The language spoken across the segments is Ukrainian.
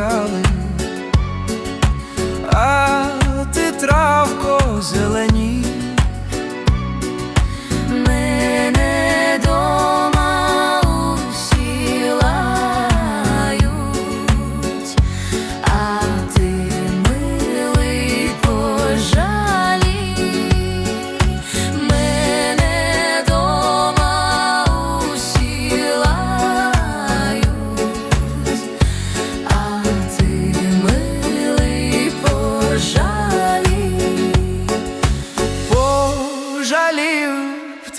calling.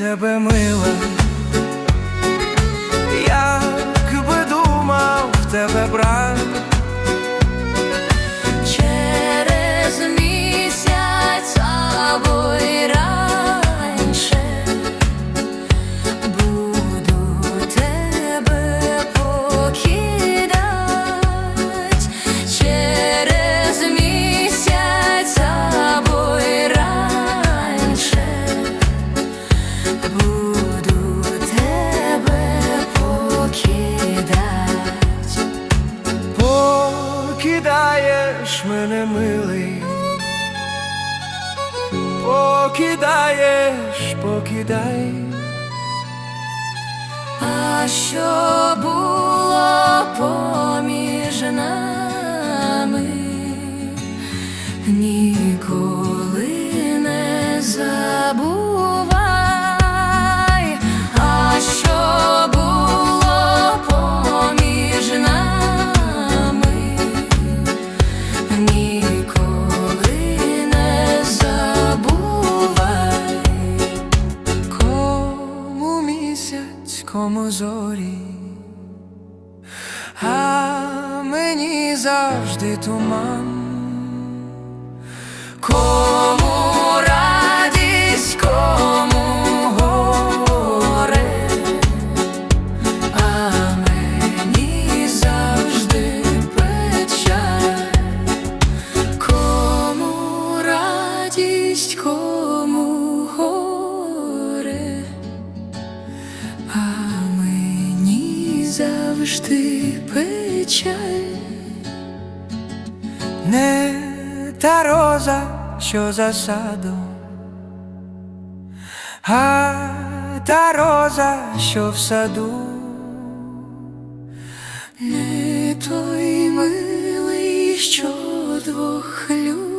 Тебе мила, покидаєш мене милий, покидаєш, покидай. А що було поміж нами, ніколи кому зорі, а мені завжди туман. Кому радість, завжди печаль. Не та роза, що за садом, а та роза, що в саду. Не той милий, що двох любить,